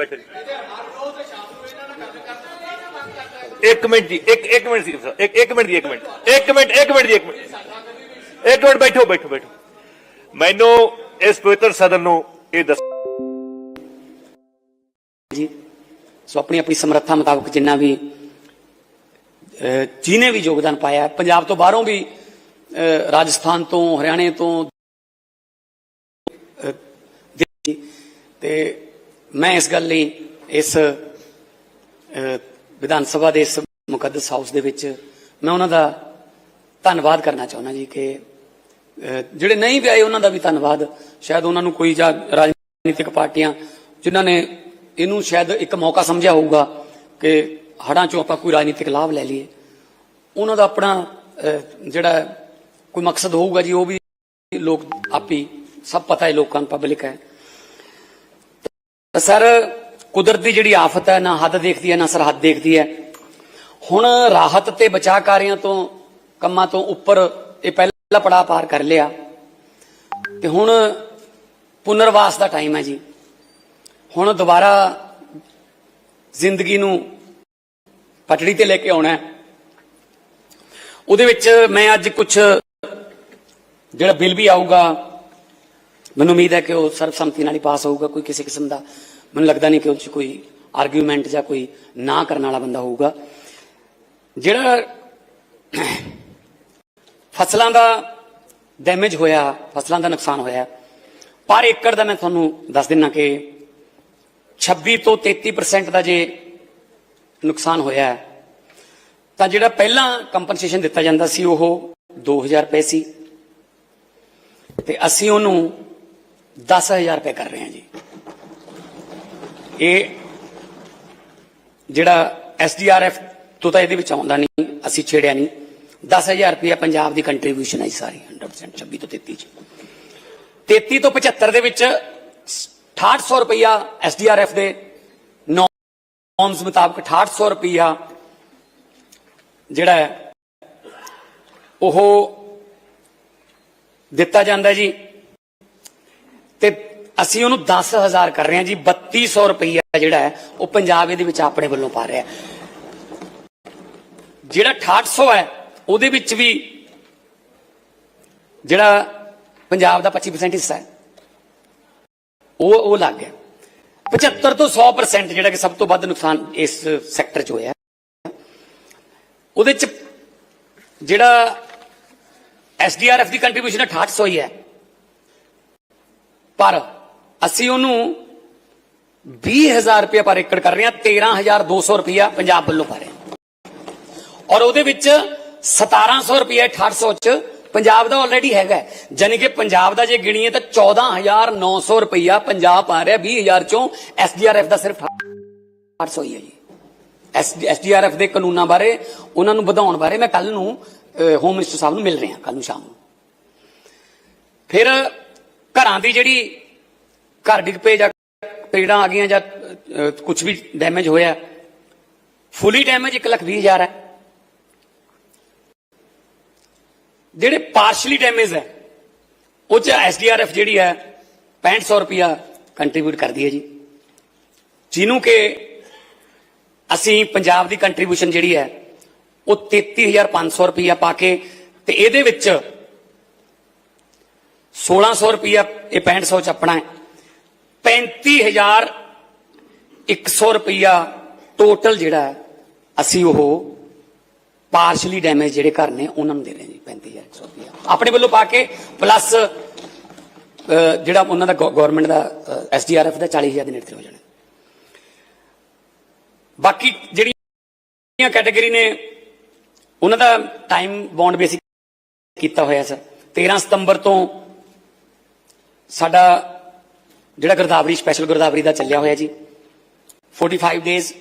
ਬੈਠੋ ਜੀ ਇੱਕ ਮਿੰਟ ਜੀ, ਇੱਕ ਇੱਕ ਮਿੰਟ ਸੀ ਸਰ ਇੱਕ ਇੱਕ ਮਿੰਟ ਜੀ, ਇੱਕ ਮਿੰਟ। ਇੱਕ ਮਿੰਟ ਇੱਕ ਮਿੰਟ ਜੀ, ਇੱਕ ਮਿੰਟ। ਇੱਕ ਮਿੰਟ ਬੈਠੋ ਬੈਠੋ ਬੈਠੋ। ਮੈਨੂੰ ਇਸ ਪਵਿੱਤਰ ਸਦਨ ਨੂੰ ਇਹ ਦੱਸ ਜੀ, ਸੋ ਆਪਣੀ ਆਪਣੀ ਸਮਰੱਥਾ ਮੁਤਾਬਕ ਜਿੰਨਾ ਵੀ ਜਿਹਨੇ ਵੀ ਯੋਗਦਾਨ ਪਾਇਆ, ਪੰਜਾਬ ਤੋਂ ਬਾਹਰੋਂ ਵੀ ਰਾਜਸਥਾਨ ਤੋਂ, ਹਰਿਆਣੇ ਤੋਂ ਤੇ ਮੈਂ ਇਸ ਗੱਲ ਲਈ ਇਸ ਵਿਧਾਨ ਸਭਾ ਦੇ ਇਸ ਮੁਕੱਦਸ ਹਾਊਸ ਦੇ ਵਿੱਚ ਮੈਂ ਉਹਨਾਂ ਦਾ ਧੰਨਵਾਦ ਕਰਨਾ ਚਾਹੁੰਦਾ ਜੀ ਕਿ ਜਿਹੜੇ ਨਹੀਂ ਵੀ ਆਏ ਉਹਨਾਂ ਦਾ ਵੀ ਧੰਨਵਾਦ। ਸ਼ਾਇਦ ਉਹਨਾਂ ਨੂੰ ਕੋਈ ਜਾਂ ਰਾਜਨੀਤਿਕ ਪਾਰਟੀਆਂ ਜਿਨ੍ਹਾਂ ਨੇ ਇਹਨੂੰ ਸ਼ਾਇਦ ਇੱਕ ਮੌਕਾ ਸਮਝਿਆ ਹੋਊਗਾ ਕਿ ਹੜਾਂ ਚੋਂ ਆਪਾਂ ਕੋਈ ਰਾਜਨੀਤਿਕ ਲਾਭ ਲੈ ਲਈਏ। ਉਹਨਾਂ ਦਾ ਆਪਣਾ ਜਿਹੜਾ ਕੋਈ ਮਕਸਦ ਹੋਊਗਾ ਜੀ, ਉਹ ਵੀ ਲੋਕ ਆਪੀ, ਸਭ ਪਤਾ ਹੈ ਲੋਕਾਂ ਨੂੰ, ਪਬਲਿਕ ਹੈ। ਸਰ, ਕੁਦਰਤ ਦੀ ਜਿਹੜੀ ਆਫਤ ਹੈ, ਨਾ ਹੱਦ ਦੇਖਦੀ ਹੈ, ਨਾ ਸਰਹੱਦ ਦੇਖਦੀ ਹੈ। ਹੁਣ ਰਾਹਤ ਤੇ ਬਚਾਅ ਕਾਰਿਆਂ ਤੋਂ, ਕੰਮਾਂ ਤੋਂ ਉੱਪਰ ਇਹ ਪਹਿਲਾ ਪੜਾਅ ਪਾਰ ਕਰ ਲਿਆ। ਤੇ ਹੁਣ ਪੁਨਰਵਾਸ ਦਾ ਟਾਈਮ ਹੈ ਜੀ। ਹੁਣ ਦੁਬਾਰਾ ਜ਼ਿੰਦਗੀ ਨੂੰ ਪਟੜੀ ਤੇ ਲੈ ਕੇ ਆਉਣਾ ਹੈ। ਉਹਦੇ ਵਿੱਚ ਮੈਂ ਅੱਜ ਕੁਝ ਜਿਹੜਾ ਬਿੱਲ ਵੀ ਆਊਗਾ ਮੈਨੂੰ ਉਮੀਦ ਹੈ ਕਿ ਉਹ ਸਰਬਸੰਮਤੀ ਨਾਲ ਹੀ ਪਾਸ ਹੋਊਗਾ, ਕੋਈ ਕਿਸੇ ਕਿਸਮ ਦਾ ਮੈਨੂੰ ਲੱਗਦਾ ਨਹੀਂ ਕਿ ਉਹ 'ਚ ਕੋਈ ਆਰਗੂਮੈਂਟ ਜਾਂ ਕੋਈ ਨਾ ਕਰਨ ਵਾਲਾ ਬੰਦਾ ਹੋਊਗਾ। ਜਿਹੜਾ ਫਸਲਾਂ ਦਾ ਡੈਮੇਜ ਹੋਇਆ, ਫਸਲਾਂ ਦਾ ਨੁਕਸਾਨ ਹੋਇਆ, ਪਰ ਏਕੜ ਦਾ ਮੈਂ ਤੁਹਾਨੂੰ ਦੱਸ ਦਿੰਨਾ ਕਿ 26 ਤੋਂ 33% ਦਾ ਜੇ ਨੁਕਸਾਨ ਹੋਇਆ, ਤਾਂ ਜਿਹੜਾ ਪਹਿਲਾਂ ਕੰਪਨਸੇਸ਼ਨ ਦਿੱਤਾ ਜਾਂਦਾ ਸੀ ਉਹ 2000 ਰੁਪਏ ਸੀ। ਤੇ ਅਸੀਂ ਉਹਨੂੰ 10000 ਰੁਪਏ ਕਰ ਰਹੇ ਹਾਂ ਜੀ। ਇਹ ਜਿਹੜਾ ਐਸਡੀਆਰਐਫ ਤੋਂ ਤਾਂ ਇਹਦੇ ਵਿੱਚ ਆਉਂਦਾ ਨਹੀਂ, ਅਸੀਂ ਛੇੜਿਆ ਨਹੀਂ। 10000 ਰੁਪਏ ਪੰਜਾਬ ਦੀ ਕੰਟਰੀਬਿਊਸ਼ਨ ਹੈ ਜੀ ਸਾਰੀ 100% 26 ਤੋਂ 33 ਚ। 33 ਤੋਂ 75 ਦੇ ਵਿੱਚ 6800 ਰੁਪਇਆ ਐਸਡੀਆਰਐਫ ਦੇ ਨੋਰਮਸ ਮੁਤਾਬਕ 6800 ਰੁਪਇਆ ਜਿਹੜਾ ਉਹ ਦਿੱਤਾ ਜਾਂਦਾ ਜੀ। ਅਸੀਂ ਉਹਨੂੰ 10000 ਕਰ ਰਹੇ ਹਾਂ ਜੀ 3200 ਰੁਪਈਆ ਜਿਹੜਾ ਹੈ, ਉਹ ਪੰਜਾਬ ਇਹਦੇ ਵਿੱਚ ਆਪਣੇ ਵੱਲੋਂ ਪਾ ਰਿਹਾ ਹੈ। ਜਿਹੜਾ 6800 ਹੈ, ਉਹਦੇ ਵਿੱਚ ਵੀ ਜਿਹੜਾ ਪੰਜਾਬ ਦਾ 25% ਹਿੱਸਾ ਹੈ, ਉਹ ਉਹ ਲੱਗ ਗਿਆ। 75 ਤੋਂ 100% ਜਿਹੜਾ ਕਿ ਸਭ ਤੋਂ ਵੱਧ ਨੁਕਸਾਨ ਇਸ ਸੈਕਟਰ 'ਚ ਹੋਇਆ। ਉਹਦੇ 'ਚ ਜਿਹੜਾ ਐਸਡੀਆਰਐਫ ਦੀ ਕੰਟਰੀਬਿਊਸ਼ਨ 6800 ਹੀ ਹੈ। ਪਰ ਅਸੀਂ ਉਹਨੂੰ 20000 ਰੁਪਏ ਪਰ ਏਕੜ ਕਰ ਰਹੇ ਹਾਂ 13200 ਰੁਪਇਆ ਪੰਜਾਬ ਵੱਲੋਂ ਪਾ ਰਹੇ ਹਾਂ। ਔਰ ਉਹਦੇ ਵਿੱਚ 1700 ਰੁਪਏ 6800 ਚ ਪੰਜਾਬ ਦਾ ਆਲਰੇਡੀ ਹੈਗਾ ਹੈ। ਜਾਣੀ ਕਿ ਪੰਜਾਬ ਦਾ ਜੇ ਗਿਣੀਏ ਤਾਂ 14900 ਰੁਪਇਆ ਪੰਜਾਬ ਆ ਰਿਹਾ 20000 ਚੋਂ ਐਸਡੀਆਰਐਫ ਦਾ ਸਿਰਫ 800 ਹੀ ਹੈ ਜੀ। ਐਸਡੀਆਰਐਫ ਦੇ ਕਾਨੂੰਨਾਂ ਬਾਰੇ, ਉਹਨਾਂ ਨੂੰ ਵਧਾਉਣ ਬਾਰੇ ਮੈਂ ਕੱਲ ਨੂੰ ਹੋਮ ਮਿਨਿਸਟਰ ਸਾਹਿਬ ਨੂੰ ਮਿਲ ਰਿਹਾ ਕੱਲ ਨੂੰ ਸ਼ਾਮ ਨੂੰ। ਫਿਰ ਘਰਾਂ ਦੀ ਜਿਹੜੀ ਘਰ ਡਿੱਗ ਪਏ ਜਾਂ ਪੇੜਾਂ ਆ ਗਈਆਂ ਜਾਂ ਕੁਝ ਵੀ ਡੈਮੇਜ ਹੋਇਆ ਫੁੱਲੀ ਡੈਮੇਜ 1 ਲੱਖ ਵੀਹ ਹਜ਼ਾਰ ਹੈ। ਜਿਹੜੇ ਪਾਰਸ਼ਲੀ ਡੈਮੇਜ ਹੈ, ਉਹ ਚ ਐਸਡੀਆਰਐਫ ਜਿਹੜੀ ਹੈ 6500 ਰੁਪਿਆ ਕੰਟਰੀਬਿਊਟ ਕਰਦੀ ਹੈ ਜੀ। ਜਿਹਨੂੰ ਕਿ ਅਸੀਂ ਪੰਜਾਬ ਦੀ ਕੰਟਰੀਬਿਊਸ਼ਨ ਜਿਹੜੀ ਹੈ, ਉਹ 33500 ਰੁਪਿਆ ਪਾ ਕੇ ਤੇ ਇਹਦੇ ਵਿੱਚ 1600 ਰੁਪਿਆ ਇਹ 6500 ਚ ਆਪਣਾ ਹੈ। 35100 ਰੁਪਿਆ ਟੋਟਲ ਜਿਹੜਾ ਅਸੀਂ ਉਹ ਪਾਰਸ਼ਲੀ ਡੈਮੇਜ ਜਿਹੜੇ ਘਰ ਨੇ, ਉਹਨਾਂ ਨੂੰ ਦੇ ਰਹੇ ਹਾਂ ਜੀ 35100 ਰੁਪਿਆ ਆਪਣੇ ਵੱਲੋਂ ਪਾ ਕੇ ਪਲੱਸ ਜਿਹੜਾ ਉਹਨਾਂ ਦਾ ਗਵਰਨਮੈਂਟ ਦਾ ਐਸਡੀਆਰਐਫ ਦਾ 40000 ਦੇ ਨੇੜੇ 'ਤੇ ਹੋ ਜਾਣਾ। ਬਾਕੀ ਜਿਹੜੀਆਂ ਕੈਟਾਗਰੀ ਨੇ, ਉਹਨਾਂ ਦਾ ਟਾਈਮ ਬੌਂਡ ਬੇਸਿਕ ਕੀਤਾ ਹੋਇਆ ਸਰ। 13 ਸਤੰਬਰ ਤੋਂ ਸਾਡਾ ਜਿਹੜਾ ਗਰਦਾਵਰੀ ਸਪੈਸ਼ਲ ਗਰਦਾਵਰੀ ਦਾ ਚੱਲਿਆ ਹੋਇਆ ਜੀ। 45 ਡੇਜ਼